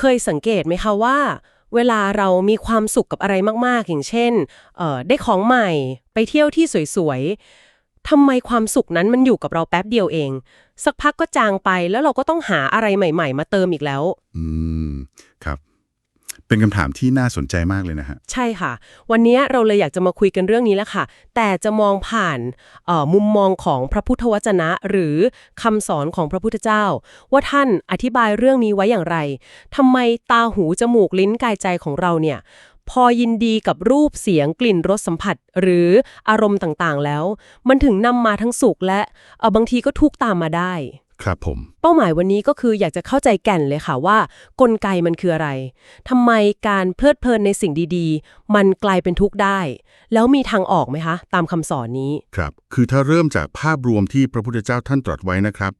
เคยสังเกตไหมคะว่า เวลาเรามีความสุขกับอะไรมาก ๆ อย่างเช่นเอ่อได้ของใหม่ไปเที่ยวที่สวยๆทำไมความสุขนั้นมันอยู่กับเราแป๊บเดียวเอง สักพักก็จางไปแล้วเราก็ต้องหาอะไรใหม่ ๆ มาเติมอีกแล้ว อืม ครับ เป็นคำถามที่น่าสนใจมากเลยนะฮะ ใช่ค่ะ วันนี้เราเลยอยากจะมาคุยกันเรื่องนี้แหละค่ะ แต่จะมองผ่านมุมมองของพระพุทธวจนะ หรือคำสอนของพระพุทธเจ้า ว่าท่านอธิบายเรื่องนี้ไว้อย่างไรทำไมตาหูจมูกลิ้นกายใจของเราเนี่ยพอยินดีกับรูปเสียงกลิ่นรสสัมผัส หรืออารมณ์ต่างๆแล้ว มันถึงนำมาทั้งสุขและบางทีก็ทุกตามมาได้ ครับผม เป้าหมายวันนี้ก็คืออยากจะเข้าใจแก่นเลยค่ะว่า กลไกมันคืออะไรทำไมการเพลิดเพลินในสิ่งดีๆ มันกลายเป็นทุกข์ได้ แล้วมีทางออกไหมคะ ตามคำสอนนี้ ครับ คือถ้าเริ่มจากภาพรวมที่พระพุทธเจ้าท่านตรัสไว้นะครับ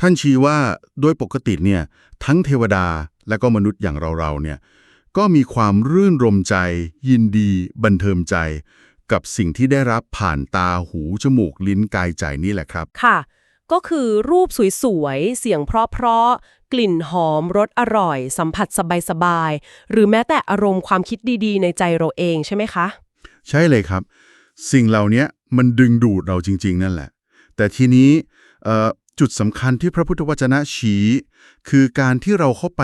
ท่านชี้ว่าโดยปกติเนี่ยทั้งเทวดาและก็มนุษย์อย่างเราๆเนี่ยก็มีความรื่นรมใจ ยินดี บันเทิงใจ กับสิ่งที่ได้รับผ่านตาหูจมูกลิ้นกายใจนี่แหละครับ ค่ะ ก็คือรูปสวยๆ เสียงเพราะๆ กลิ่นหอมรสอร่อย สัมผัสสบายๆ หรือแม้แต่อารมณ์ความคิดดีๆ ในใจเราเองใช่ไหมคะ ใช่เลยครับ สิ่งเหล่านี้มันดึงดูดเราจริง ๆ นั่นแหละ แต่ทีนี้เอ่อจุดสำคัญที่พระพุทธวจนะชี้ คือการที่เราเข้าไป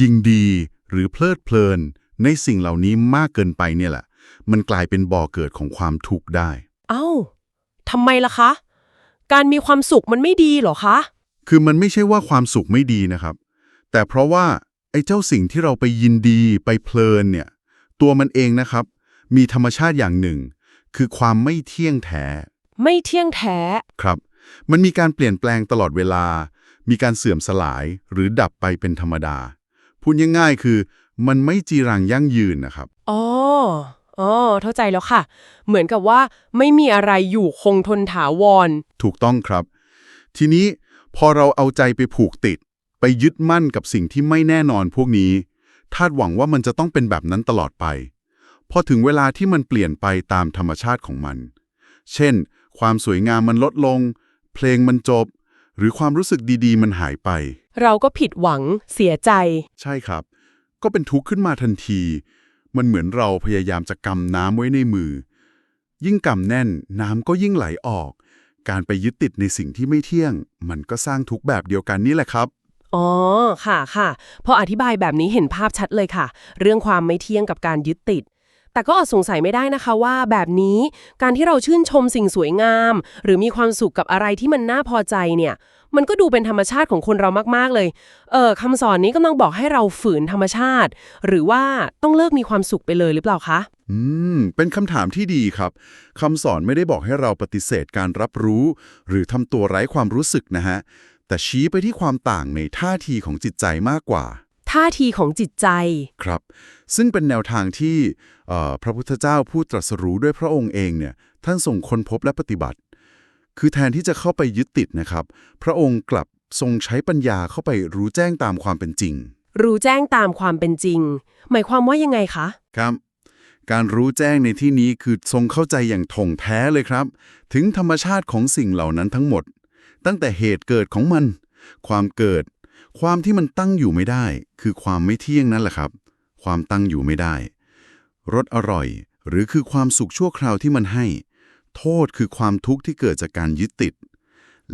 ยิงดี หรือเพลิดเพลิน ในสิ่งเหล่านี้มากเกินไปเนี่ยแหละ มันกลายเป็นบ่อเกิดของความทุกข์ได้ เอ้าทำไมล่ะคะ การมีความสุขมันไม่ดีเหรอคะ คือมันไม่ใช่ว่าความสุขไม่ดีนะครับ แต่เพราะว่าไอ้เจ้าสิ่งที่เราไปยินดีไปเพลินเนี่ย ตัวมันเองนะครับ มีธรรมชาติอย่างหนึ่ง คือความไม่เที่ยงแท้ ไม่เที่ยงแท้ครับ มันมีการเปลี่ยนแปลงตลอดเวลา มีการเสื่อมสลายหรือดับไปเป็นธรรมดา พูดง่ายๆคือ มันไม่จีรังยั่งยืนนะครับ อ๋อ อ๋อเข้าใจแล้วค่ะ เหมือนกับว่าไม่มีอะไรอยู่คงทนถาวร ถูกต้องครับ ทีนี้พอเราเอาใจไปผูกติด ไปยึดมั่นกับสิ่งที่ไม่แน่นอนพวกนี้คาดหวังว่ามันจะต้องเป็นแบบนั้นตลอดไป พอถึงเวลาที่มันเปลี่ยนไปตามธรรมชาติของมัน เช่น ความสวยงามมันลดลง เพลงมันจบ หรือความรู้สึกดีๆ มันหายไป เราก็ผิดหวังเสียใจ ใช่ครับ ก็เป็นทุกข์ขึ้นมาทันที มันเหมือนเราพยายามจะกำน้ำไว้ในมือ ยิ่งกำแน่นน้ำก็ยิ่งไหลออก การไปยึดติดในสิ่งที่ไม่เที่ยง มันก็สร้างทุกแบบเดียวกันนี่แหละครับอ๋อ ค่ะค่ะ พออธิบายแบบนี้เห็นภาพชัดเลยค่ะ เรื่องความไม่เที่ยงกับการยึดติด แต่ก็อดสงสัยไม่ได้นะคะว่าแบบนี้การที่เราชื่นชมสิ่งสวยงาม หรือมีความสุขกับอะไรที่มันน่าพอใจเนี่ย มันก็ดูเป็นธรรมชาติของคนเรามากๆเลย เออคำสอนนี้กำลังบอกให้เราฝืนธรรมชาติ หรือว่าต้องเลิกมีความสุขไปเลยหรือเปล่าคะ อืม เป็นคำถามที่ดีครับคำสอนไม่ได้บอกให้เราปฏิเสธการรับรู้ หรือทำตัวไร้ความรู้สึกนะฮะแต่ชี้ไปที่ความต่างในท่าทีของจิตใจมากกว่า ท่าทีของจิตใจ ครับ ซึ่งเป็นแนวทางที่เอ่อพระพุทธเจ้าผู้ตรัสรู้ด้วยพระองค์เองเนี่ยท่านส่งค้นพบและปฏิบัติ คือแทนที่จะเข้าไปยึดติดนะครับ พระองค์กลับทรงใช้ปัญญาเข้าไปรู้แจ้งตามความเป็นจริง รู้แจ้งตามความเป็นจริง หมายความว่ายังไงคะ ครับ การรู้แจ้งในที่นี้คือทรงเข้าใจอย่างถ่องแท้เลยครับ ถึงธรรมชาติของสิ่งเหล่านั้นทั้งหมด ตั้งแต่เหตุเกิดของมัน ความเกิด ความที่มันตั้งอยู่ไม่ได้ คือความไม่เที่ยงนั่นแหละครับ ความตั้งอยู่ไม่ได้รสอร่อย หรือคือความสุขชั่วคราวที่มันให้ โทษคือความทุกข์ที่เกิดจากการยึดติด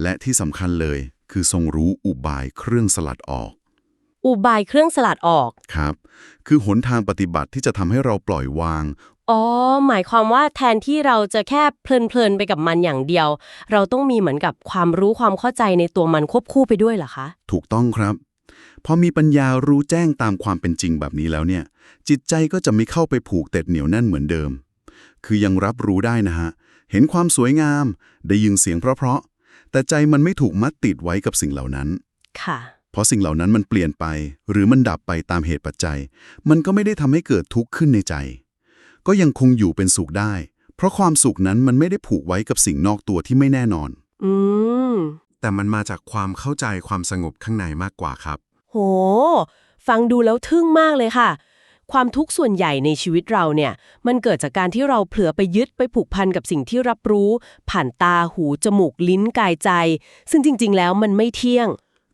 และที่สำคัญเลย คือทรงรู้อุบายเครื่องสลัดออก อุบายเครื่องสลัดออกครับ คือหนทางปฏิบัติที่จะทำให้เราปล่อยวาง อ๋อ หมายความว่าแทนที่เราจะแค่เพลินๆไปกับมันอย่างเดียว เราต้องมีเหมือนกับความรู้ความเข้าใจในตัวมันควบคู่ไปด้วยเหรอคะ ถูกต้องครับ พอมีปัญญารู้แจ้งตามความเป็นจริงแบบนี้แล้วเนี่ย จิตใจก็จะไม่เข้าไปผูกเต็ดเหนียวแน่นเหมือนเดิม คือยังรับรู้ได้นะฮะ เห็นความสวยงาม ได้ยินเสียงเพราะๆ แต่ใจมันไม่ถูกมัดติดไว้กับสิ่งเหล่านั้น ค่ะเพราะสิ่งเหล่านั้นมันเปลี่ยนไป หรือมันดับไปตามเหตุปัจจัย มันก็ไม่ได้ทำให้เกิดทุกข์ขึ้นในใจ ก็ยังคงอยู่เป็นสุขได้ เพราะความสุขนั้นมันไม่ได้ผูกไว้กับสิ่งนอกตัวที่ไม่แน่นอน อืม แต่มันมาจากความเข้าใจความสงบข้างในมากกว่าครับ โห ฟังดูแล้วทึ่งมากเลยค่ะ ความทุกข์ส่วนใหญ่ในชีวิตเราเนี่ย มันเกิดจากการที่เราเผลอไปยึดไปผูกพันกับสิ่งที่รับรู้ ผ่านตาหูจมูกลิ้นกายใจ ซึ่งจริง ๆ แล้วมันไม่เที่ยง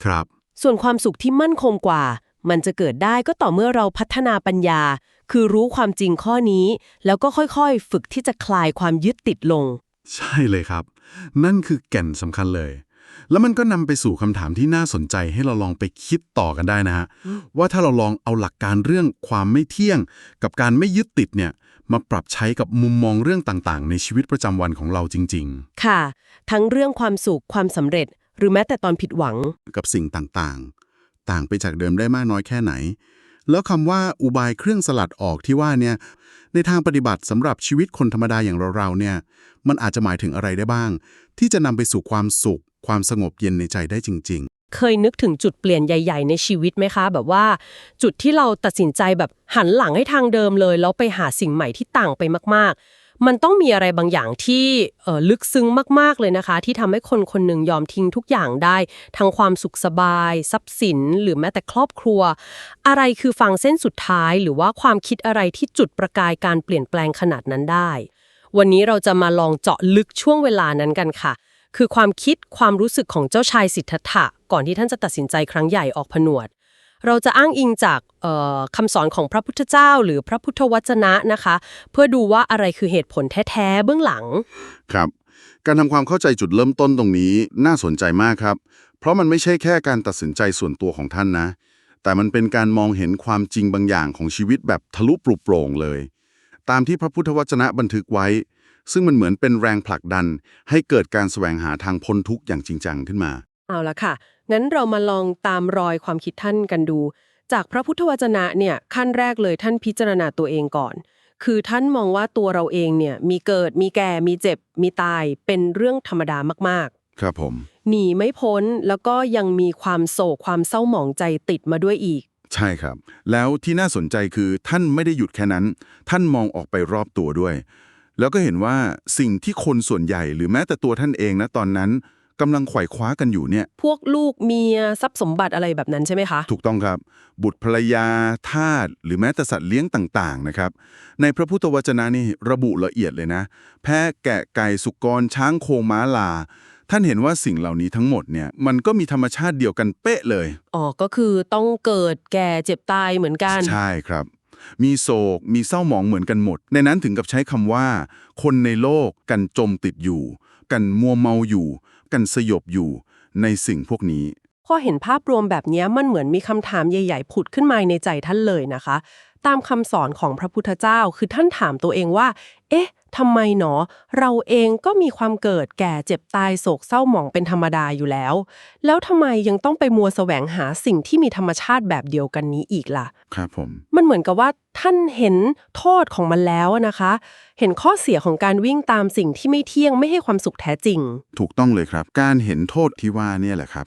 ครับ ส่วนความสุขที่มั่นคงกว่า มันจะเกิดได้ก็ต่อเมื่อเราพัฒนาปัญญา คือรู้ความจริงข้อนี้ แล้วก็ค่อยๆ ฝึกที่จะคลายความยึดติดลง ใช่เลยครับ นั่นคือแก่นสำคัญเลย แล้วมันก็นำไปสู่คำถามที่น่าสนใจให้เราลองไปคิดต่อกันได้นะฮะว่าถ้าเราลองเอาหลักการเรื่องความไม่เที่ยง กับการไม่ยึดติดเนี่ยมาปรับใช้กับมุมมองเรื่องต่างๆ ในชีวิตประจำวันของเราจริงค่ะ ทั้งเรื่องความสุขความสำเร็จ หรือแม้แต่ตอนผิดหวังๆกับสิ่งต่างๆ ต่างไปจากเดิมได้มากน้อยแค่ไหน แล้วคำว่าอุบายเครื่องสลัดออกที่ว่าเนี่ยในทางปฏิบัติสำหรับชีวิตคนธรรมดาอย่างเราๆเนี่ยมันอาจจะหมายถึงอะไรได้บ้าง ที่จะนำไปสู่ความสุข ความสงบเย็นในใจได้จริง ๆ เคยนึกถึงจุดเปลี่ยนใหญ่ ๆ ในชีวิตไหมคะ แบบว่า จุดที่เราตัดสินใจแบบหันหลังให้ทางเดิมเลย แล้วไปหาสิ่งใหม่ที่ต่างไปมากๆ มันต้องมีอะไรบางอย่างที่ลึกซึ้งมาก ๆ เลยนะคะ ที่ทำให้คนคนหนึ่งยอมทิ้งทุกอย่างได้ ทั้งความสุขสบาย ทรัพย์สิน หรือแม้แต่ครอบครัว อะไรคือฟังเส้นสุดท้าย หรือว่าความคิดอะไรที่จุดประกายการเปลี่ยนแปลงขนาดนั้นได้ วันนี้เราจะมาลองเจาะลึกช่วงเวลานั้นกันค่ะ คือความคิดความรู้สึกของเจ้าชายสิทธัตถะก่อนที่ท่านจะตัดสินใจครั้งใหญ่ออกผนวด เราจะอ้างอิงจากเอ่อคำสอนของพระพุทธเจ้า หรือพระพุทธวจนะนะคะ เพื่อดูว่าอะไรคือเหตุผลแท้ๆเบื้องหลังๆครับ การทำความเข้าใจจุดเริ่มต้นตรงนี้น่าสนใจมากครับ เพราะมันไม่ใช่แค่การตัดสินใจส่วนตัวของท่านนะ แต่มันเป็นการมองเห็นความจริงบางอย่างของชีวิตแบบทะลุปลุโปร่งเลย ตามที่พระพุทธวจนะบันทึกไว้ ซึ่งมันเหมือนเป็นแรงผลักดัน ให้เกิดการแสวงหาทางพ้นทุกข์อย่างจริงจังขึ้นมา เอาละค่ะ งั้นเรามาลองตามรอยความคิดท่านกันดู จากพระพุทธวจนะเนี่ยขั้นแรกเลยท่านพิจารณาตัวเองก่อน คือท่านมองว่าตัวเราเองเนี่ยมีเกิดมีแก่มีเจ็บ มีตายเป็นเรื่องธรรมดามากครับผมๆหนีไม่พ้นแล้วก็ยังมีความโศกความเศร้าหมองใจติดมาด้วยอีก ใช่ครับ แล้วที่น่าสนใจคือท่านไม่ได้หยุดแค่นั้น ท่านมองออกไปรอบตัวด้วย แล้วก็เห็นว่าสิ่งที่คนส่วนใหญ่หรือแม้แต่ตัวท่านเองนะตอนนั้น กำลังไขว่คว้ากันอยู่เนี่ย พวกลูกเมียทรัพย์สมบัติอะไรแบบนั้นใช่ไหมคะ ถูกต้องครับ บุตรภรรยา ทาส หรือแม้แต่สัตว์เลี้ยงต่างๆนะครับ ในพระพุทธวจนะนี่ระบุละเอียดเลยนะ แพะแกะไก่สุกร ช้างโคม้าลา ท่านเห็นว่าสิ่งเหล่านี้ทั้งหมดเนี่ยมันก็มีธรรมชาติเดียวกันเป๊ะเลย อ๋อ ก็คือต้องเกิดแก่เจ็บตายเหมือนกัน ใช่ครับ มีโศก มีเศร้าหมองเหมือนกันหมด ในนั้นถึงกับใช้คำว่า คนในโลกกันจมติดอยู่ กันมัวเมาอยู่ กันสยบอยู่ในสิ่งพวกนี้ พอเห็นภาพรวมแบบนี้มันเหมือนมีคำถามใหญ่ๆ ผุดขึ้นมาในใจท่านเลยนะคะ ตามคำสอนของพระพุทธเจ้าคือท่านถามตัวเองว่า เอ๊ะ ทำไมหนอ เราเองก็มีความเกิดแก่เจ็บตายโศกเศร้าหมองเป็นธรรมดาอยู่แล้ว แล้วทำไมยังต้องไปมัวแสวงหาสิ่งที่มีธรรมชาติแบบเดียวกันนี้อีกล่ะ ครับผม มันเหมือนกับว่าท่านเห็นโทษของมันแล้วนะคะ เห็นข้อเสียของการวิ่งตามสิ่งที่ไม่เที่ยงไม่ให้ความสุขแท้จริง ถูกต้องเลยครับ การเห็นโทษที่ว่าเนี่ยแหละครับ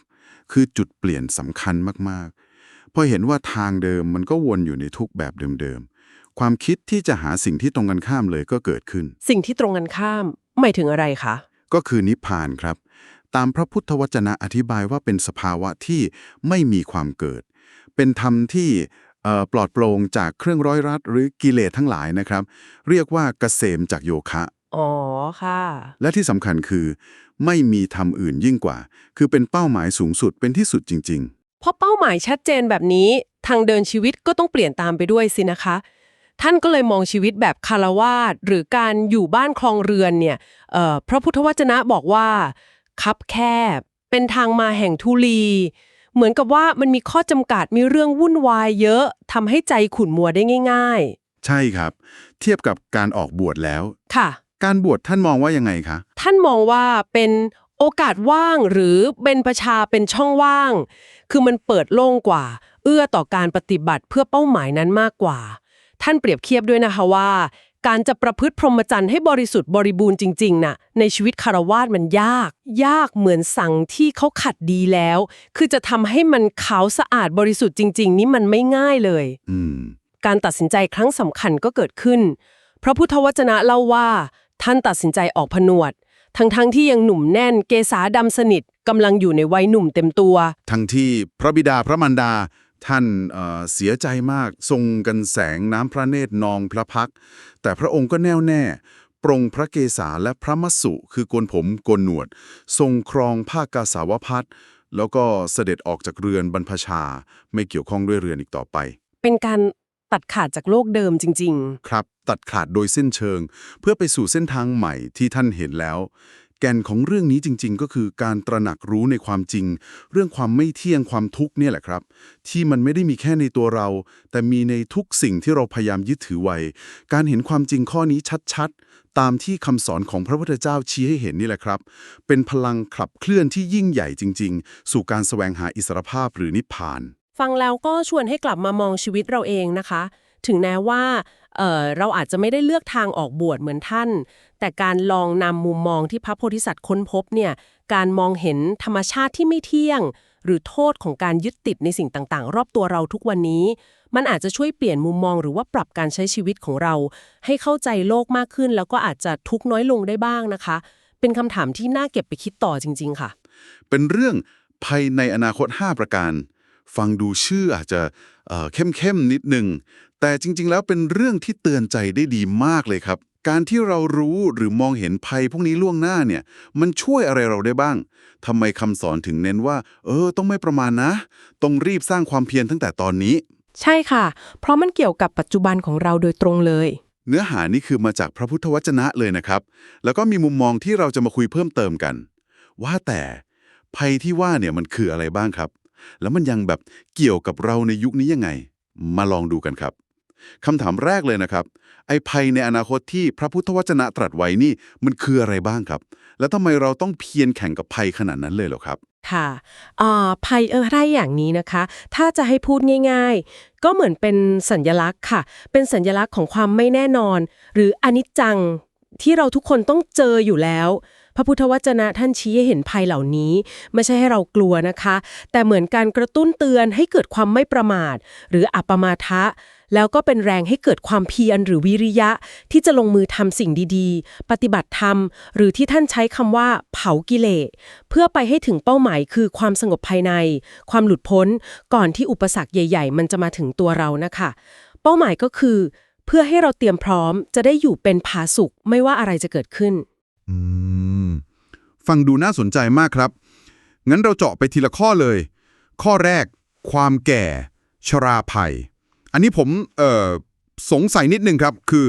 คือจุดเปลี่ยนสำคัญมากๆพอเห็นว่าทางเดิมมันก็วนอยู่ในทุกแบบเดิมๆ ความคิดที่จะหาสิ่งที่ตรงกันข้ามเลยก็เกิดขึ้น สิ่งที่ตรงกันข้ามหมายถึงอะไรคะ ก็คือนิพพานครับ ตามพระพุทธวจนะอธิบายว่าเป็นสภาวะที่ไม่มีความเกิด เป็นธรรมที่เอ่อปลอดโปร่งจากเครื่องร้อยรัดหรือกิเลสทั้งหลายนะครับ เรียกว่าเกษมจากโยคะ อ๋อค่ะ และที่สำคัญคือ ไม่มีธรรมอื่นยิ่งกว่า คือเป็นเป้าหมายสูงสุดเป็นที่สุดจริงเพราะเป้าหมายชัดเจนแบบนี้ทางเดินชีวิตก็ต้องเปลี่ยนตามไปด้วยสินะคะ ท่านก็เลยมองชีวิตแบบคารวาสหรือการอยู่บ้านคลองเรือนเนี่ยเอ่อพระพุทธวจนะบอกว่า คับแคบ เป็นทางมาแห่งทุลี เหมือนกับว่ามันมีข้อจำกัดมีเรื่องวุ่นวายเยอะทำให้ใจขุ่นมัวได้ง่าย ๆ ใช่ครับ เทียบกับการออกบวชแล้วๆค่ะ การบวชท่านมองว่ายังไงคะ ท่านมองว่าเป็นโอกาสว่างหรือเป็นประชาเป็นช่องว่าง คือมันเปิดโล่งกว่า เอื้อต่อการปฏิบัติเพื่อเป้าหมายนั้นมากกว่า ท่านเปรียบเทียบด้วยนะคะว่า การจะประพฤติพรหมจรรย์ให้บริสุทธิ์บริบูรณ์จริงๆน่ะในชีวิตคารวาสมันยาก ยากเหมือนสังที่เขาขัดดีแล้ว คือจะทำให้มันขาวสะอาดบริสุทธิ์จริง ๆ นี่มันไม่ง่ายเลย อืม การตัดสินใจครั้งสำคัญก็เกิดขึ้น พระพุทธวจนะเล่าว่า ท่านตัดสินใจออกผนวด ทั้งๆทที่ยังหนุ่มแน่นเกษาดำสนิทกำลังอยู่ในวัยหนุ่มเต็มตัว ทั้งที่พระบิดาพระมารดา ท่านเอ่อเสียใจมาก ทรงกันแสงน้ำพระเนตรนองพระพักตร์แต่พระองค์ก็แน่วแน่ปรงพระเกศาและพระมัสสุคือโกนผมโกนหนวด ทรงครองผ้ากาสาวพัดแล้วก็เสด็จออกจากเรือนบรรพชา ไม่เกี่ยวข้องด้วยเรือนอีกต่อไป เป็นการตัดขาดจากโลกเดิมจริงครับ ตัดขาดโดยสิ้นเชิง เพื่อไปสู่เส้นทางใหม่ที่ท่านเห็นแล้ว แก่นของเรื่องนี้จริง ๆ ก็คือการตระหนักรู้ในความจริง เรื่องความไม่เที่ยงความทุกข์เนี่ยแหละครับ ที่มันไม่ได้มีแค่ในตัวเรา แต่มีในทุกสิ่งที่เราพยายามยึดถือไว้ การเห็นความจริงข้อนี้ชัดๆ ตามที่คำสอนของพระพุทธเจ้าชี้ให้เห็นนี่แหละครับ เป็นพลังขับเคลื่อนที่ยิ่งใหญ่จริง ๆ สู่การแสวงหาอิสรภาพหรือนิพพาน ฟังแล้วก็ชวนให้กลับมามองชีวิตเราเองนะคะ ถึงแม้ว่าเเราอาจจะไม่ได้เลือกทางออกบวชเหมือนท่าน แต่การลองนำมุมมองที่พระโพธิสัตว์ค้นพบเนี่ย การมองเห็นธรรมชาติที่ไม่เที่ยง หรือโทษของการยึดติดในสิ่งต่างๆ รอบตัวเราทุกวันนี้ มันอาจจะช่วยเปลี่ยนมุมมองหรือว่าปรับการใช้ชีวิตของเรา ให้เข้าใจโลกมากขึ้น แล้วก็อาจจะทุกข์น้อยลงได้บ้างนะคะ เป็นคำถามที่น่าเก็บไปคิดต่อจริง ๆ ค่ะ เป็นเรื่องภัยในอนาคต 5 ประการ ฟังดูชื่ออาจจะ เอ่อเข้มๆนิดหนึ่งแต่จริง ๆ แล้วเป็นเรื่องที่เตือนใจได้ดีมากเลยครับ การที่เรารู้หรือมองเห็นภัยพวกนี้ล่วงหน้าเนี่ย มันช่วยอะไรเราได้บ้างทำไมคำสอนถึงเน้นว่า เออ ต้องไม่ประมาณนะ ต้องรีบสร้างความเพียรตั้งแต่ตอนนี้ ใช่ค่ะ เพราะมันเกี่ยวกับปัจจุบันของเราโดยตรงเลย เนื้อหานี่คือมาจากพระพุทธวจนะเลยนะครับ แล้วก็มีมุมมองที่เราจะมาคุยเพิ่มเติมกัน ว่าแต่ภัยที่ว่าเนี่ยมันคืออะไรบ้างครับ แล้วมันยังแบบเกี่ยวกับเราในยุคนี้ยังไง มาลองดูกันครับคำถามแรกเลยนะครับ ไอ้ภัยในอนาคตที่พระพุทธวจนะตรัสไว้นี่มันคืออะไรบ้างครับ แล้วทำไมเราต้องเพียรแข่งกับภัยขนาดนั้นเลยเหรอครับ ค่ะภัยอะไรอย่างนี้นะคะ ถ้าจะให้พูดง่ายๆ ก็เหมือนเป็นสัญญลักษณ์ค่ะ เป็นสัญญลักษณ์ของความไม่แน่นอน หรืออนิจจังที่เราทุกคนต้องเจออยู่แล้ว พระพุทธวจนะท่านชี้ให้เห็นภัยเหล่านี้ ไม่ใช่ให้เรากลัวนะคะ แต่เหมือนการกระตุ้นเตือนให้เกิดความไม่ประมาท หรืออัปมาทะ แล้วก็เป็นแรงให้เกิดความเพียรหรือวิริยะ ที่จะลงมือทำสิ่งดีๆ ปฏิบัติธรรม หรือที่ท่านใช้คำว่า เผากิเลสเพื่อไปให้ถึงเป้าหมายคือความสงบภายใน ความหลุดพ้น ก่อนที่อุปสรรคใหญ่ ๆ มันจะมาถึงตัวเรานะคะเป้าหมายก็คือ เพื่อให้เราเตรียมพร้อมจะได้อยู่เป็นผาสุกไม่ว่าอะไรจะเกิดขึ้น อืม ฟังดูน่าสนใจมากครับ งั้นเราเจาะไปทีละข้อเลย ข้อแรก ความแก่ ชราภัย อันนี้ผมเอ่อสงสัยนิดนึงครับ คือ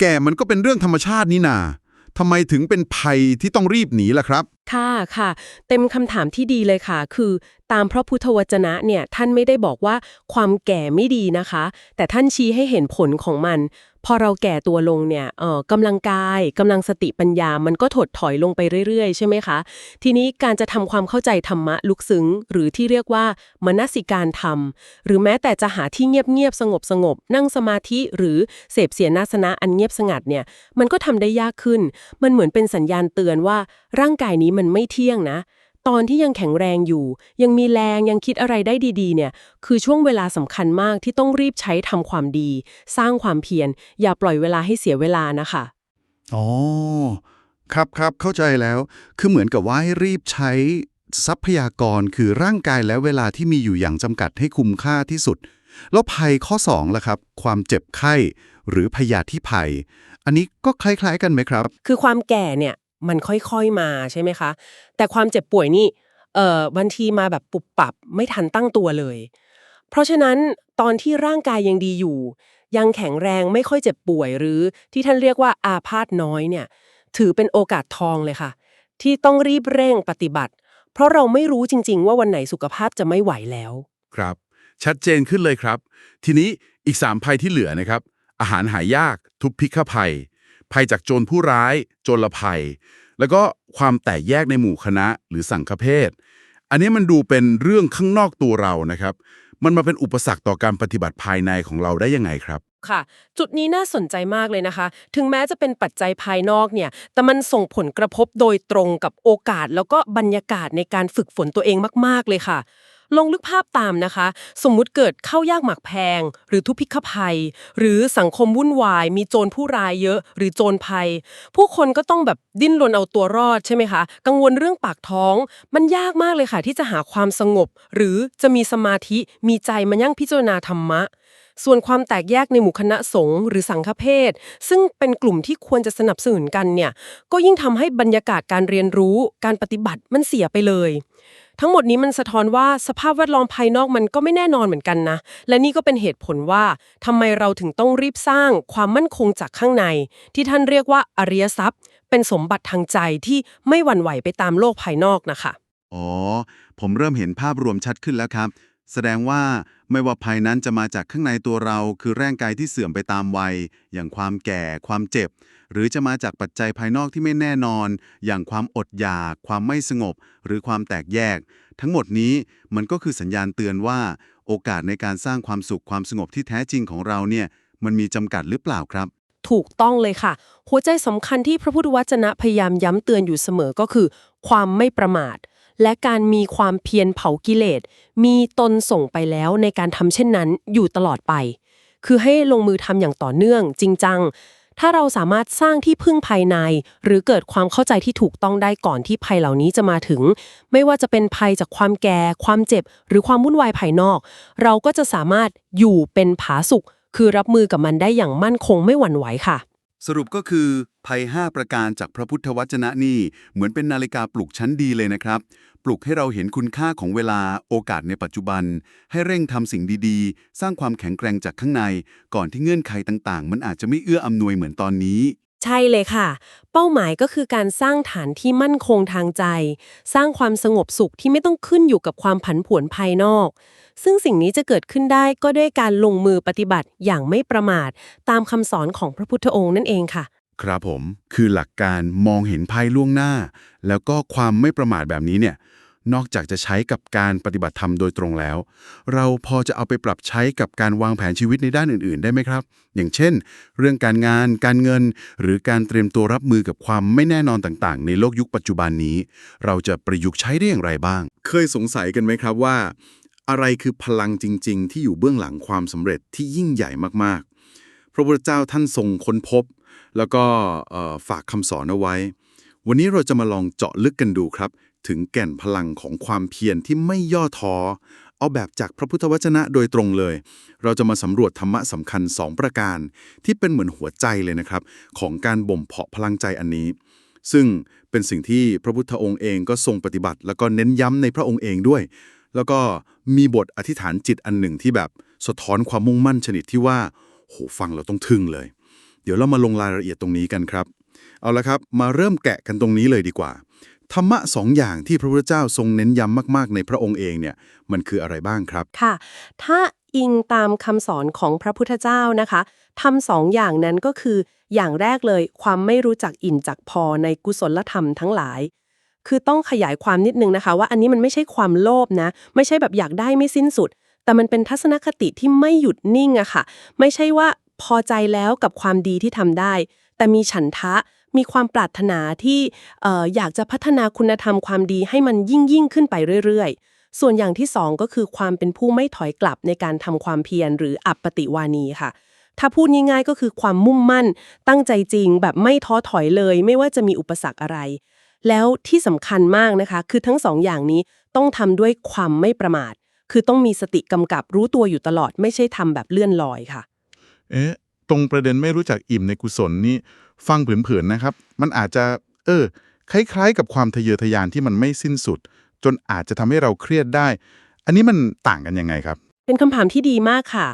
แก่มันก็เป็นเรื่องธรรมชาตินี่นาทำไมถึงเป็นภัยที่ต้องรีบหนีล่ะครับ ค่ะค่ะ เต็มคำถามที่ดีเลยค่ะ คือ ตามพระพุทธวจนะเนี่ยท่านไม่ได้บอกว่าความแก่ไม่ดีนะคะ แต่ท่านชี้ให้เห็นผลของมัน พอเราแก่ตัวลงเนี่ยเอ่อกำลังกายกำลังสติปัญญามันก็ถดถอยลงไปเรื่อยๆ ใช่ไหมคะ ทีนี้การจะทำความเข้าใจธรรมะลึกซึ้ง หรือที่เรียกว่ามนสิการธรรม หรือแม้แต่จะหาที่เงียบๆสงบสงบๆนั่งสมาธิหรือเสพเสียนาสนะอันเงียบสงัดเนี่ยมันก็ทำได้ยากขึ้น มันเหมือนเป็นสัญญาณเตือนว่าร่างกายนี้มันไม่เที่ยงนะ ตอนที่ยังแข็งแรงอยู่ ยังมีแรงยังคิดอะไรได้ดีๆ เนี่ย คือช่วงเวลาสำคัญมากที่ต้องรีบใช้ทำความดี สร้างความเพียรอย่าปล่อยเวลาให้เสียเวลานะคะ อ๋อ ครับครับเข้าใจแล้ว คือเหมือนกับว่าให้รีบใช้ทรัพยากรคือร่างกายและเวลาที่มีอยู่อย่างจำกัดให้คุ้มค่าที่สุด แล้วภัยข้อ2ล่ะครับ ความเจ็บไข้ หรือพยาธิภัย อันนี้ก็คล้าย ๆ กันไหมครับ คือความแก่เนี่ย มันค่อยๆมาใช่ไหมคะ แต่ความเจ็บป่วยนี่เอ่อบางทีมาแบบปุบปับไม่ทันตั้งตัวเลย เพราะฉะนั้นตอนที่ร่างกายยังดีอยู่ ยังแข็งแรงไม่ค่อยเจ็บป่วยหรือที่ท่านเรียกว่าอาพาธน้อยเนี่ยถือเป็นโอกาสทองเลยค่ะ ที่ต้องรีบเร่งปฏิบัติ เพราะเราไม่รู้จริง ๆ ว่าวันไหนสุขภาพจะไม่ไหวแล้ว ครับ ชัดเจนขึ้นเลยครับ ทีนี้อีก 3 ภัยที่เหลือนะครับ อาหารหายาก ทุพพิฆภัย ภัยจากโจรผู้ร้าย โจรภัย แล้วก็ความแตกแยกในหมู่คณะหรือสังฆเพศ อันนี้มันดูเป็นเรื่องข้างนอกตัวเรานะครับ มันมาเป็นอุปสรรคต่อการปฏิบัติภายในของเราได้ยังไงครับค่ะจุดนี้น่าสนใจมากเลยนะคะ ถึงแม้จะเป็นปัจจัยภายนอกเนี่ย แต่มันส่งผลกระทบโดยตรงกับโอกาส แล้วก็บรรยากาศในการฝึกฝนตัวเองมาก ๆ เลยค่ะ ลองลึกภาพตามนะคะ สมมุติเกิดเข้ายากหมากแพง หรือทุพพิฆภัย หรือสังคมวุ่นวาย มีโจรผู้ร้ายเยอะ หรือโจรภัย ผู้คนก็ต้องแบบดิ้นรนเอาตัวรอดใช่ไหมคะ กังวลเรื่องปากท้อง มันยากมากเลยค่ะ ที่จะหาความสงบ หรือจะมีสมาธิมีใจมายั่งพิจารณาธรรมะส่วนความแตกแยกในหมู่คณะสงฆ์หรือสังฆเพศ ซึ่งเป็นกลุ่มที่ควรจะสนับสนุนกันเนี่ย ก็ยิ่งทำให้บรรยากาศการเรียนรู้ การปฏิบัติมันเสียไปเลย ทั้งหมดนี้มันสะท้อนว่าสภาพแวดล้อมภายนอกมันก็ไม่แน่นอนเหมือนกันนะ และนี่ก็เป็นเหตุผลว่าทำไมเราถึงต้องรีบสร้างความมั่นคงจากข้างใน ที่ท่านเรียกว่าอริยทรัพย์ เป็นสมบัติทางใจที่ไม่หวั่นไหวไปตามโลกภายนอกนะคะ อ๋อ ผมเริ่มเห็นภาพรวมชัดขึ้นแล้วครับ แสดงว่า ไม่ว่าภัยนั้นจะมาจากข้างในตัวเราคือร่างกายที่เสื่อมไปตามวัย อย่างความแก่ ความเจ็บ หรือจะมาจากปัจจัยภายนอกที่ไม่แน่นอน อย่างความอดอยาก ความไม่สงบ หรือความแตกแยก ทั้งหมดนี้มันก็คือสัญญาณเตือนว่า โอกาสในการสร้างความสุขความสงบที่แท้จริงของเราเนี่ยมันมีจำกัดหรือเปล่าครับ ถูกต้องเลยค่ะ หัวใจสำคัญที่พระพุทธวจนะพยายามย้ำเตือนอยู่เสมอก็คือ ความไม่ประมาท และการมีความเพียรเผากิเลส มีตนส่งไปแล้วในการทำเช่นนั้นอยู่ตลอดไป คือให้ลงมือทำอย่างต่อเนื่องจริงจัง ถ้าเราสามารถสร้างที่พึ่งภายใน หรือเกิดความเข้าใจที่ถูกต้องได้ก่อนที่ภัยเหล่านี้จะมาถึง ไม่ว่าจะเป็นภัยจากความแก่ ความเจ็บ หรือความวุ่นวายภายนอก เราก็จะสามารถอยู่เป็นผาสุกคือรับมือกับมันได้อย่างมั่นคงไม่หวั่นไหวค่ะ สรุปก็คือภัย 5 ประการจากพระพุทธวจนะนี่ เหมือนเป็นนาฬิกาปลุกชั้นดีเลยนะครับ ปลุกให้เราเห็นคุณค่าของเวลาโอกาสในปัจจุบัน ให้เร่งทำสิ่งดีๆ สร้างความแข็งแกร่งจากข้างใน ก่อนที่เงื่อนไขต่างๆ มันอาจจะไม่เอื้ออำนวยเหมือนตอนนี้ ใช่เลยค่ะ เป้าหมายก็คือการสร้างฐานที่มั่นคงทางใจ สร้างความสงบสุขที่ไม่ต้องขึ้นอยู่กับความผันผวนภายนอก ซึ่งสิ่งนี้จะเกิดขึ้นได้ก็ด้วยการลงมือปฏิบัติอย่างไม่ประมาท ตามคำสอนของพระพุทธองค์นั่นเองค่ะ ครับผม คือหลักการมองเห็นภัยล่วงหน้า แล้วก็ความไม่ประมาทแบบนี้เนี่ยนอกจากจะใช้กับการปฏิบัติธรรมโดยตรงแล้ว เราพอจะเอาไปปรับใช้กับการวางแผนชีวิตในด้านอื่น ๆ ได้ไหมครับ อย่างเช่น เรื่องการงาน การเงิน หรือการเตรียมตัวรับมือกับความไม่แน่นอนต่าง ๆ ในโลกยุคปัจจุบันนี้ เราจะประยุกต์ใช้ได้อย่างไรบ้าง เคยสงสัยกันไหมครับว่า อะไรคือพลังจริง ๆ ที่อยู่เบื้องหลังความสำเร็จที่ยิ่งใหญ่มากๆ พระพุทธเจ้าท่านทรงค้นพบ แล้วก็ฝากคำสอนเอาไว้ วันนี้เราจะมาลองเจาะลึกกันดูครับ ถึงแก่นพลังของความเพียรที่ไม่ย่อท้อเอาแบบจากพระพุทธวจนะโดยตรงเลย เราจะมาสำรวจธรรมะสำคัญ 2 ประการ ที่เป็นเหมือนหัวใจเลยนะครับ ของการบ่มเพาะพลังใจอันนี้ ซึ่งเป็นสิ่งที่พระพุทธองค์เองก็ทรงปฏิบัติ แล้วก็เน้นย้ำในพระองค์เองด้วย แล้วก็มีบทอธิษฐานจิตอันหนึ่งที่แบบสะท้อนความมุ่งมั่นชนิดที่ว่าโหฟังเราต้องทึ่งเลย เดี๋ยวเรามาลงรายละเอียดตรงนี้กันครับ เอาละครับ มาเริ่มแกะกันตรงนี้เลยดีกว่า ธรรมะสองอย่างที่พระพุทธเจ้าทรงเน้นย้ำมาก ๆ ในพระองค์เองเนี่ยมันคืออะไรบ้างครับค่ะ ถ้าอิงตามคำสอนของพระพุทธเจ้านะคะทำสองอย่างนั้นก็คือ อย่างแรกเลยความไม่รู้จักอิ่มจักพอในกุศลธรรมทั้งหลาย คือต้องขยายความนิดนึงนะคะ ว่าอันนี้มันไม่ใช่ความโลภนะ ไม่ใช่แบบอยากได้ไม่สิ้นสุด แต่มันเป็นทัศนคติที่ไม่หยุดนิ่งอะค่ะ ไม่ใช่ว่าพอใจแล้วกับความดีที่ทำได้ แต่มีฉันทะมีความปรารถนาที่อยากจะพัฒนาคุณธรรมความดีให้มันยิ่งยิ่งขึ้นไปเรื่อยๆ ส่วนอย่างที่สองก็คือความเป็นผู้ไม่ถอยกลับในการทำความเพียรหรืออัปปติวานีค่ะ ถ้าพูดง่ายๆก็คือความมุ่งมั่น ตั้งใจจริงแบบไม่ท้อถอยเลย ไม่ว่าจะมีอุปสรรคอะไร แล้วที่สำคัญมากนะคะ คือทั้งสองอย่างนี้ต้องทำด้วยความไม่ประมาท คือต้องมีสติกำกับรู้ตัวอยู่ตลอด ไม่ใช่ทำแบบเลื่อนลอยค่ะ เอ๊ะ ตรงประเด็นไม่รู้จักอิ่มในกุศลนี่ฟังเผินๆนะครับ มันอาจจะ เออ คล้ายๆ กับความทะเยอทะยานที่มันไม่สิ้นสุด จนอาจจะทำให้เราเครียดได้ อันนี้มันต่างกันยังไงครับ เป็นคำถามที่ดีมากค่ะ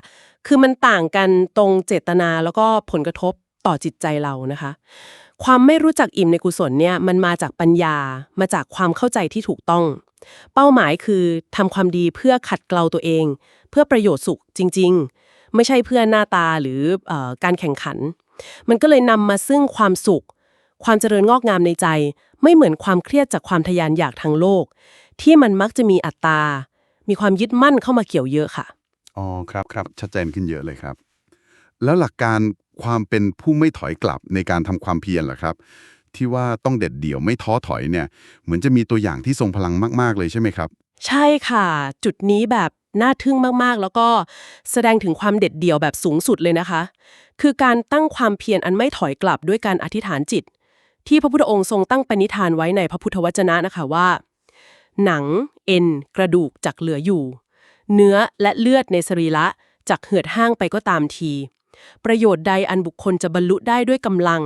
คือมันต่างกันตรงเจตนาแล้วก็ผลกระทบต่อจิตใจเรานะคะ ความไม่รู้จักอิ่มในกุศลเนี่ยมันมาจากปัญญา มาจากความเข้าใจที่ถูกต้อง เป้าหมายคือทำความดีเพื่อขัดเกลาตัวเอง เพื่อประโยชน์สุขจริง ๆ ไม่ใช่เพื่อหน้าตาหรือเออการแข่งขัน มันก็เลยนำมาซึ่งความสุข ความเจริญงอกงามในใจ ไม่เหมือนความเครียดจากความทะยานอยากทางโลก ที่มันมักจะมีอัตตา มีความยึดมั่นเข้ามาเกี่ยวเยอะค่ะอ๋อครับครับชัดเจนขึ้นเยอะเลยครับ แล้วหลักการ ความเป็นผู้ไม่ถอยกลับในการทำความเพียรล่ะครับ ที่ว่าต้องเด็ดเดี่ยวไม่ท้อถอยเนี่ย เหมือนจะมีตัวอย่างที่ทรงพลังมาก ๆ เลยใช่ไหมครับ ใช่ค่ะ จุดนี้แบบน่าทึ่งมากๆ แล้วก็แสดงถึงความเด็ดเดี่ยวแบบสูงสุดเลยนะคะ คือการตั้งความเพียรอันไม่ถอยกลับด้วยการอธิษฐานจิต ที่พระพุทธองค์ทรงตั้งปณิธานไว้ในพระพุทธวจนะนะคะว่า หนัง เอ็น กระดูกจักเหลืออยู่ เนื้อและเลือดในสรีระจักเหือดห้างไปก็ตามที ประโยชน์ใดอันบุคคลจะบรรลุได้ด้วยกำลัง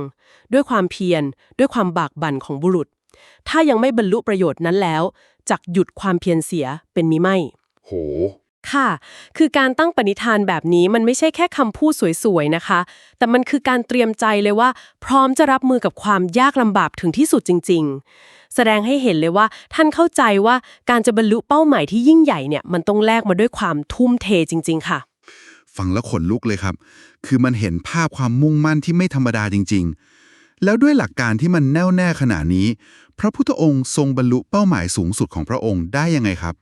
ด้วยความเพียร ด้วยความบากบั่นของบุรุษ ถ้ายังไม่บรรลุประโยชน์นั้นแล้วจักหยุดความเพียรเสียเป็นมิไม่ โห ค่ะ คือการตั้งปณิธานแบบนี้มันไม่ใช่แค่คำพูดสวยๆนะคะ แต่มันคือการเตรียมใจเลยว่า พร้อมจะรับมือกับความยากลำบากถึงที่สุดจริง ๆ แสดงให้เห็นเลยว่าท่านเข้าใจว่าการจะบรรลุเป้าหมายที่ยิ่งใหญ่เนี่ยมันต้องแลกมาด้วยความทุ่มเทจริง ๆ ค่ะ ฟังแล้วขนลุกเลยครับ คือมันเห็นภาพความมุ่งมั่นที่ไม่ธรรมดาจริง ๆ แล้วด้วยหลักการที่มันแน่วแน่ขนาดนี้ พระพุทธองค์ทรงบรรลุเป้าหมายสูงสุดของพระองค์ได้ยังไงครับ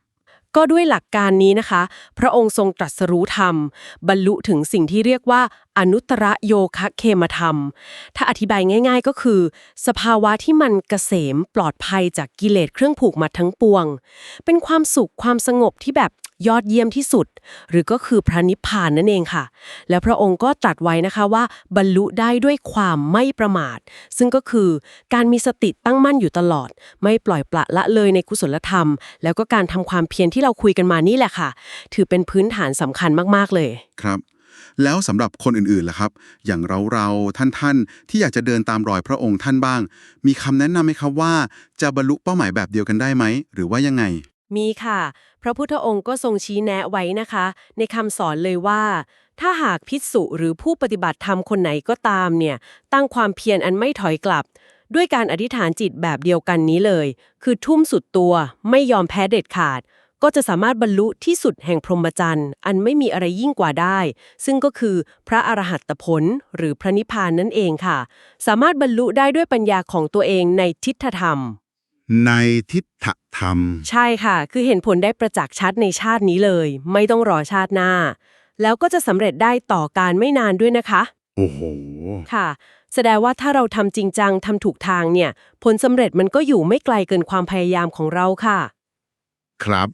ก็ด้วยหลักการนี้นะคะ พระองค์ทรงตรัสรู้ธรรม บรรลุถึงสิ่งที่เรียกว่า อนุตตรโยคะเคมธรรม ถ้าอธิบายง่าย ๆ ก็คือ สภาวะที่มันเกษมปลอดภัยจากกิเลสเครื่องผูกมัดทั้งปวง เป็นความสุขความสงบที่แบบยอดเยี่ยมที่สุด หรือก็คือพระนิพพานนั่นเองค่ะ แล้วพระองค์ก็ตรัสไว้นะคะว่า บรรลุได้ด้วยความไม่ประมาท ซึ่งก็คือการมีสติตั้งมั่นอยู่ตลอด ไม่ปล่อยปละละเลยในกุศลธรรม แล้วก็การทำความเพียรที่เราคุยกันมานี่แหละค่ะ ถือเป็นพื้นฐานสำคัญมากๆเลย ครับ แล้วสำหรับคนอื่นๆล่ะครับ อย่างเราเราท่านๆ ที่อยากจะเดินตามรอยพระองค์ท่านบ้าง มีคำแนะนำไหมครับว่า จะบรรลุเป้าหมายแบบเดียวกันได้ไหม หรือว่ายังไง มีค่ะ พระพุทธองค์ก็ทรงชี้แนะไว้นะคะ ในคำสอนเลยว่าถ้าหากพิสุหรือผู้ปฏิบัติธรรมคนไหนก็ตามเนี่ย ตั้งความเพียรอันไม่ถอยกลับ ด้วยการอธิษฐานจิตแบบเดียวกันนี้เลย คือทุ่มสุดตัวไม่ยอมแพ้เด็ดขาด ก็จะสามารถบรรลุที่สุดแห่งพรหมจรรย์ อันไม่มีอะไรยิ่งกว่าได้ ซึ่งก็คือพระอรหัตผล หรือพระนิพพานนั่นเองค่ะ สามารถบรรลุได้ด้วยปัญญาของตัวเองในทิฏฐธรรม ในทิฏฐธรรม ใช่ค่ะ คือเห็นผลได้ประจักษ์ชัดในชาตินี้เลย ไม่ต้องรอชาติหน้า แล้วก็จะสำเร็จได้ต่อการไม่นานด้วยนะคะ โอ้โห ค่ะ แสดงว่าถ้าเราทำจริงจังทำถูกทางเนี่ย ผลสำเร็จมันก็อยู่ไม่ไกลเกินความพยายามของเราค่ะ ครับ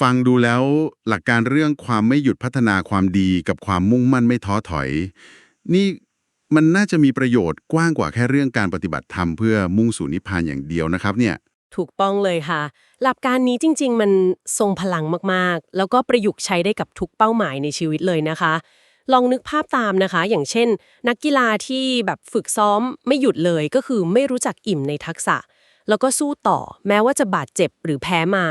ฟังดูแล้วหลักการเรื่องความไม่หยุดพัฒนาความดีกับความมุ่งมั่นไม่ท้อถอย นี่มันน่าจะมีประโยชน์กว้างกว่าแค่เรื่องการปฏิบัติธรรมเพื่อมุ่งสู่นิพพานอย่างเดียวนะครับเนี่ย ถูกต้องเลยค่ะ หลักการนี้จริง ๆ มันทรงพลังมากๆ แล้วก็ประยุกต์ใช้ได้กับทุกเป้าหมายในชีวิตเลยนะคะ ลองนึกภาพตามนะคะ อย่างเช่น นักกีฬาที่แบบฝึกซ้อมไม่หยุดเลยก็คือไม่รู้จักอิ่มในทักษะ แล้วก็สู้ต่อ แม้ว่าจะบาดเจ็บหรือแพ้มา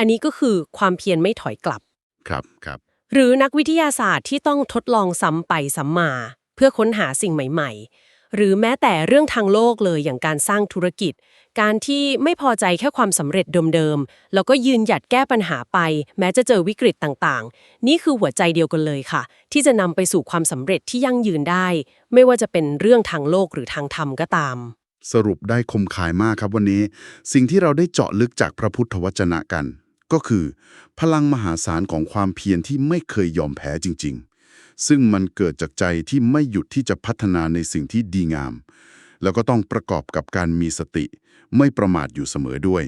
อันนี้ก็คือความเพียรไม่ถอยกลับ ครับครับ หรือนักวิทยาศาสตร์ที่ต้องทดลองซ้ำไปซ้ำมา เพื่อค้นหาสิ่งใหม่ ๆ หรือแม้แต่เรื่องทางโลกเลยอย่างการสร้างธุรกิจ การที่ไม่พอใจแค่ความสำเร็จเดิมๆแล้วก็ยืนหยัดแก้ปัญหาไป แม้จะเจอวิกฤตต่างๆ นี่คือหัวใจเดียวกันเลยค่ะ ที่จะนำไปสู่ความสำเร็จที่ยั่งยืนได้ ไม่ว่าจะเป็นเรื่องทางโลกหรือทางธรรมก็ตามสรุปได้คมขายมากครับวันนี้ สิ่งที่เราได้เจาะลึกจากพระพุทธวจนะกัน ก็คือ พลังมหาศาลของความเพียรที่ไม่เคยยอมแพ้จริง ๆ ซึ่งมันเกิดจากใจที่ไม่หยุดที่จะพัฒนาในสิ่งที่ดีงาม แล้วก็ต้องประกอบกับการมีสติ ไม่ประมาทอยู่เสมอด้วย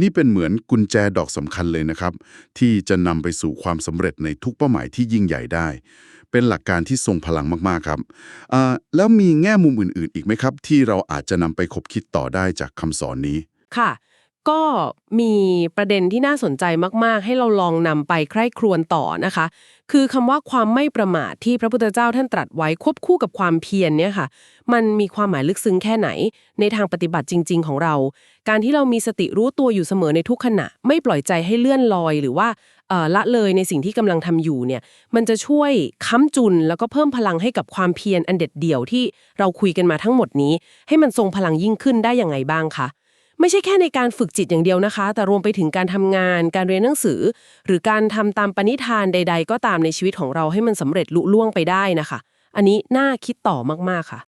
นี่เป็นเหมือนกุญแจดอกสำคัญเลยนะครับ ที่จะนำไปสู่ความสำเร็จในทุกเป้าหมายที่ยิ่งใหญ่ได้ เป็นหลักการที่ทรงพลังมากๆครับอ่าแล้วมีแง่มุมอื่น ๆ อีกไหมครับ ที่เราอาจจะนำไปคบคิดต่อได้จากคำสอนนี้ค่ะ ก็มีประเด็นที่น่าสนใจมาก ๆ ให้เราลองนำไปใคร่ครวญต่อนะคะ คือคำว่าความไม่ประมาทที่พระพุทธเจ้าท่านตรัสไว้ควบคู่กับความเพียรเนี่ยค่ะ มันมีความหมายลึกซึ้งแค่ไหน ในทางปฏิบัติจริง ๆ ของเรา การที่เรามีสติรู้ตัวอยู่เสมอในทุกขณะ ไม่ปล่อยใจให้เลื่อนลอย หรือว่าละเลยในสิ่งที่กำลังทำอยู่เนี่ย มันจะช่วยค้ำจุนแล้วก็เพิ่มพลังให้กับความเพียรอันเด็ดเดี่ยวที่เราคุยกันมาทั้งหมดนี้ ให้มันทรงพลังยิ่งขึ้นได้ยังไงบ้างคะ ไม่ใช่แค่ในการฝึกจิตอย่างเดียวนะคะ แต่รวมไปถึงการทำงาน การเรียนหนังสือ หรือการทำตามปณิธานใด ๆ ก็ตามในชีวิตของเราให้มันสำเร็จลุล่วงไปได้นะคะ อันนี้น่าคิดต่อมากๆค่ะ